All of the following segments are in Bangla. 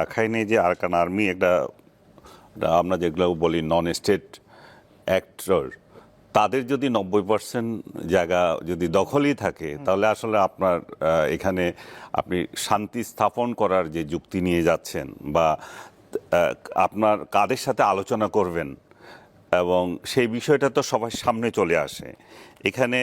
রাখাইনে যে আরকান আর্মি একটা আমরা যেগুলো বলি নন স্টেট অ্যাক্টর তাদের যদি নব্বই পার্সেন্ট জায়গা যদি দখলই থাকে তাহলে আসলে আপনার এখানে আপনি শান্তি স্থাপন করার যে যুক্তি নিয়ে যাচ্ছেন বা আপনার কাদের সাথে আলোচনা করবেন এবং সেই বিষয়টা তো সবার সামনে চলে আসে। এখানে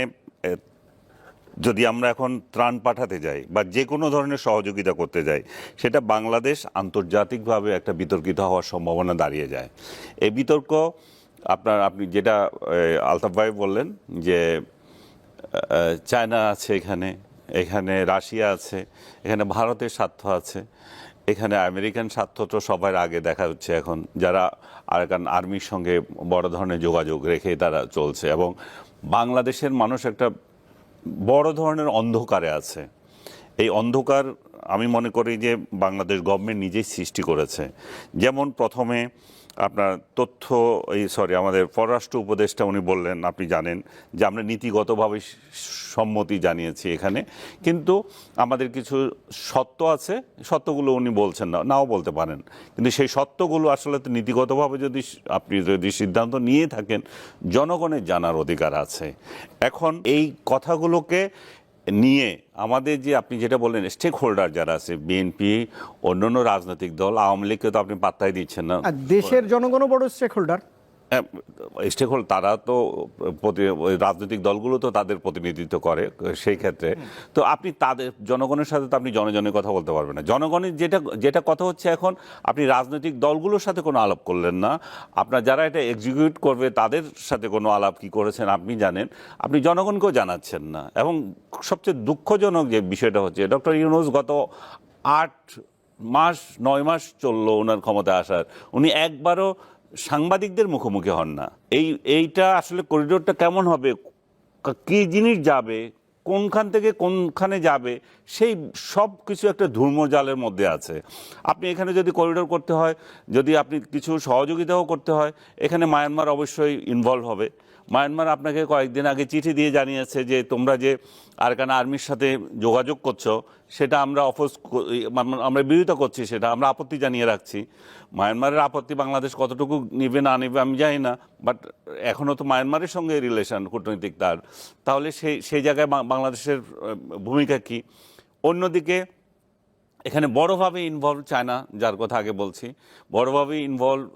যদি আমরা এখন ত্রাণ পাঠাতে যাই বা যে কোনো ধরনের সহযোগিতা করতে যাই, সেটা বাংলাদেশ আন্তর্জাতিকভাবে একটা বিতর্কিত হওয়ার সম্ভাবনা দাঁড়িয়ে যায়। এই বিতর্ক আপনার, আপনি যেটা আলতাফ ভাই বললেন যে চায়না আছে এখানে এখানে রাশিয়া আছে, এখানে ভারতের স্বার্থ আছে, এখানে আমেরিকান স্বার্থ তো সবার আগে দেখা হচ্ছে এখন, যারা আরাকান আর্মির সঙ্গে বড় ধরনের যোগাযোগ রেখে তারা চলছে এবং বাংলাদেশের মানুষ একটা বড় ধরনের অন্ধকারে আছে। এই অন্ধকার আমি মনে করি যে বাংলাদেশ গভর্নমেন্ট নিজেই সৃষ্টি করেছে। যেমন প্রথমে আপনার তথ্য, এই সরি আমাদের পররাষ্ট্র উপদেষ্টা উনি বললেন, আপনি জানেন যে আমরা নীতিগতভাবে সম্মতি জানিয়েছি এখানে। কিন্তু আমাদের কিছু সত্য আছে, সত্যগুলো উনি বলছেন না, নাও বলতে পারেন। কিন্তু সেই সত্যগুলো আসলে তো নীতিগতভাবে যদি আপনি যদি সিদ্ধান্ত নিয়ে থাকেন, জনগণের জানার অধিকার আছে। এখন এই কথাগুলোকে নিয়ে আমাদের যে আপনি যেটা বললেন স্টেক হোল্ডার যারা আছে বিএনপি অন্যান্য রাজনৈতিক দল, আওয়ামী লীগকে তো আপনি পাত্তাই দিচ্ছেন না। দেশের জনগণও বড় স্টেক হোল্ডার স্টেক হোল্ডার তারা তো প্রতি- রাজনৈতিক দলগুলো তো তাদের প্রতিনিধিত্ব করে সেই ক্ষেত্রে। তো আপনি তাদের জনগণের সাথে তো আপনি জনজনের কথা বলতে পারবেন না। জনগণের যেটা যেটা কথা হচ্ছে এখন আপনি রাজনৈতিক দলগুলোর সাথে কোনো আলাপ করলেন না। আপনার যারা এটা এক্সিকিউট করবে তাদের সাথে কোনো আলাপ কি করেছেন আপনি জানেন। আপনি জনগণকেও জানাচ্ছেন না। এবং সবচেয়ে দুঃখজনক যে বিষয়টা হচ্ছে ডক্টর ইউনুস গত আট মাস নয় মাস চলল ওনার ক্ষমতা আসার। উনি একবারও সাংবাদিকদের মুখোমুখি হন না। এই, এইটা আসলে করিডোরটা কেমন হবে? কী জিনিস যাবে? কোনখান থেকে কোনখানে যাবে? সেই সব কিছু একটা ধূর্মজালের মধ্যে আছে। আপনি এখানে যদি করিডোর করতে হয়, যদি আপনি কিছু সহযোগিতাও করতে হয়, এখানে মায়ানমার অবশ্যই ইনভলভ হবে। মায়ানমার আপনাকে কয়েকদিন আগে চিঠি দিয়ে জানিয়েছে যে তোমরা যে আরকান আর্মির সাথে যোগাযোগ করছ, সেটা আমরা অফোজ আমরা বিরোধিতা করছি সেটা, আমরা আপত্তি জানিয়ে রাখছি। মায়ানমারের আপত্তি বাংলাদেশ কতটুকু নিবে, না নিবে, আমি জানি না বাট এখনও তো মায়ানমারের সঙ্গে রিলেশন কূটনৈতিক তার। তাহলে সেই সেই জায়গায় বাংলাদেশের ভূমিকা কি? অন্যদিকে, এখানে বড়ভাবে ইনভলভ চায়না যার কথা আগে বলছি, বড়ভাবে ইনভলভ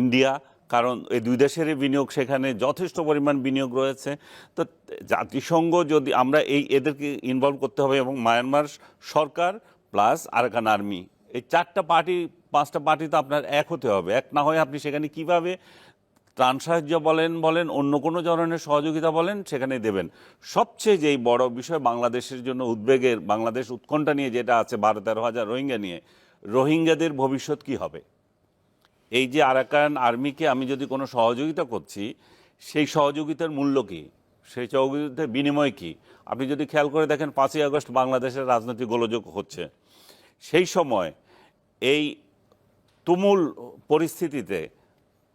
ইন্ডিয়া কারণ এই দুই দেশেরই বিনিয়োগ সেখানে যথেষ্ট পরিমাণ বিনিয়োগ রয়েছে। তো জাতিসংঘ যদি আমরা এই এদেরকে ইনভলভ করতে হবে এবং মায়ানমার সরকার প্লাস আরাকান আর্মি এই চারটা পার্টি পাঁচটা পার্টি তো আপনার এক হতে হবে। এক না হয়ে আপনি সেখানে কীভাবে ত্রাণ সাহায্য বলেন বলেন, অন্য কোনো ধরনের সহযোগিতা বলেন সেখানে দেবেন। সবচেয়ে যেই বড় বিষয় বাংলাদেশের জন্য উদ্বেগের, বাংলাদেশ উৎকণ্ঠা নিয়ে যেটা আছে, বারো তেরো হাজার রোহিঙ্গা নিয়ে, রোহিঙ্গাদের ভবিষ্যৎ কি হবে? এই যে আরাকান আর্মিকে আমি যদি কোনো সহযোগিতা করছি, সেই সহযোগিতার মূল্য কি? সেই সহযোগিতার বিনিময় কি? আপনি যদি খেয়াল করে দেখেন, পাঁচই আগস্ট বাংলাদেশের রাজনৈতিক গোলযোগ হচ্ছে। সেই সময় এই তুমুল পরিস্থিতিতে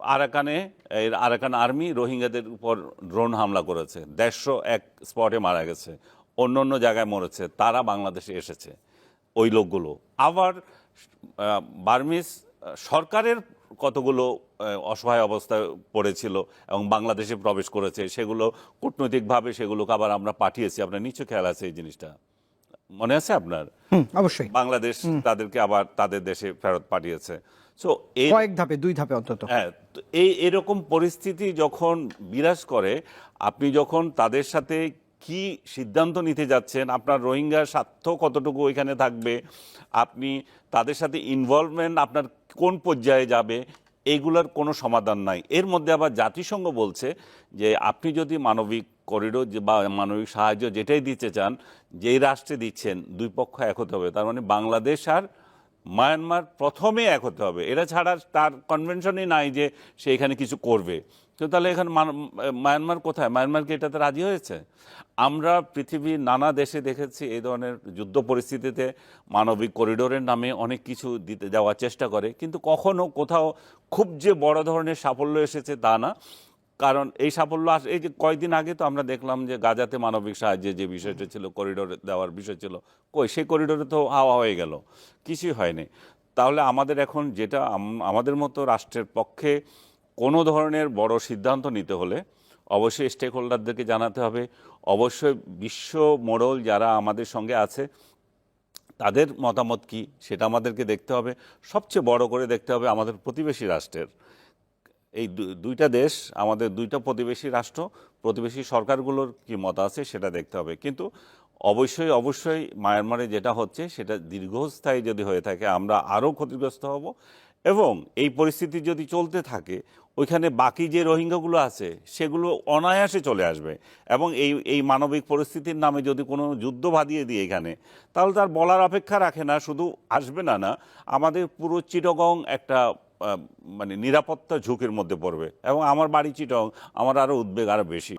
আরাকানে, এই আরাকান আর্মি রোহিঙ্গাদের উপর ড্রোন হামলা করেছে। দেড়শো এক স্পটে মারা গেছে। অন্য অন্য জায়গায় মরেছে। তারা বাংলাদেশে এসেছে। ওই লোকগুলো। আবার বার্মিস সরকারের কতগুলো অসহায় অবস্থায় পড়েছিল এবং বাংলাদেশে প্রবেশ করেছে সেগুলো কূটনৈতিকভাবে সেগুলোকে আবার আমরা পাঠিয়েছি। আপনার নিশ্চয় খেয়াল আছে এই জিনিসটা। মনে আছে আপনার? অবশ্যই। বাংলাদেশ তাদেরকে আবার তাদের দেশে ফেরত পাঠিয়েছে। সো এই কয়েক ধাপে দুই ধাপে অন্তত। হ্যাঁ তো এই এরকম পরিস্থিতি যখন বিরাজ করে আপনি যখন তাদের সাথে কি সিদ্ধান্ত নিতে যাচ্ছেন? আপনার রোহিঙ্গার স্বার্থ কতটুকু ওইখানে থাকবে? আপনি তাদের সাথে ইনভলভমেন্ট আপনার কোন পর্যায়ে যাবে? এইগুলোর কোনো সমাধান নাই। এর মধ্যে আবার জাতিসংঘ বলছে যে, আপনি যদি মানবিক করিডোর যে- বা মানবিক সাহায্য যেটাই দিতে চান, যেই রাষ্ট্রে দিচ্ছেন, দুই পক্ষ এক হতে হবে। তার মানে বাংলাদেশ আর মায়ানমার প্রথমে এক হতে হবে। এটা ছাড়া তার কনভেনশনই নাই যে সে এখানে কিছু করবে। তো তাহলে এখানে মায়ানমার কোথায়? মায়ানমার কি এটাতে রাজি হয়েছে? আমরা পৃথিবীর নানা দেশে দেখেছি এই ধরনের যুদ্ধ পরিস্থিতিতে মানবিক করিডোরের নামে অনেক কিছু দিতে যাওয়ার চেষ্টা করে। কিন্তু কখনো কোথাও খুব যে বড় ধরনের সাফল্য এসেছে তা না। কারণ এই সাফল্য আস, এই যে কয়েকদিন আগে তো আমরা দেখলাম যে গাজাতে মানবিক সাহায্যে যে বিষয়টা ছিল করিডোর দেওয়ার বিষয় ছিল, কই সেই করিডোরে তো হাওয়া হয়ে গেল, কিছুই হয়নি। তাহলে আমাদের এখন যেটা আমাদের মতো রাষ্ট্রের পক্ষে কোনো ধরনের বড় সিদ্ধান্ত নিতে হলে অবশ্যই স্টেক হোল্ডারদেরকে জানাতে হবে। অবশ্যই বিশ্ব মোড়ল যারা আমাদের সঙ্গে আছে, তাদের মতামত কি সেটা আমাদেরকে দেখতে হবে। সবচেয়ে বড় করে দেখতে হবে আমাদের প্রতিবেশী রাষ্ট্রের। এই দুইটা দেশ, আমাদের দুইটা প্রতিবেশী রাষ্ট্র, প্রতিবেশী সরকারগুলোর কি মত আছে সেটা দেখতে হবে। কিন্তু অবশ্যই অবশ্যই মায়ানমারে যেটা হচ্ছে সেটা দীর্ঘস্থায়ী যদি হয়ে থাকে, আমরা আরও ক্ষতিগ্রস্ত হব। এবং এই পরিস্থিতি যদি চলতে থাকে, ওইখানে বাকি যে রোহিঙ্গাগুলো আছে, সেগুলো অনায়াসে চলে আসবে। এবং এই এই মানবিক পরিস্থিতির নামে যদি কোনো যুদ্ধ বাঁধিয়ে দিই এখানে, তাহলে তার বলার অপেক্ষা রাখে না, শুধু আসবে না না। আমাদের পুরো চিটগং একটা মানে নিরাপত্তা ঝুঁকির মধ্যে পড়বে এবং আমার বাড়ি চিটং আমার আরও উদ্বেগ আরও বেশি।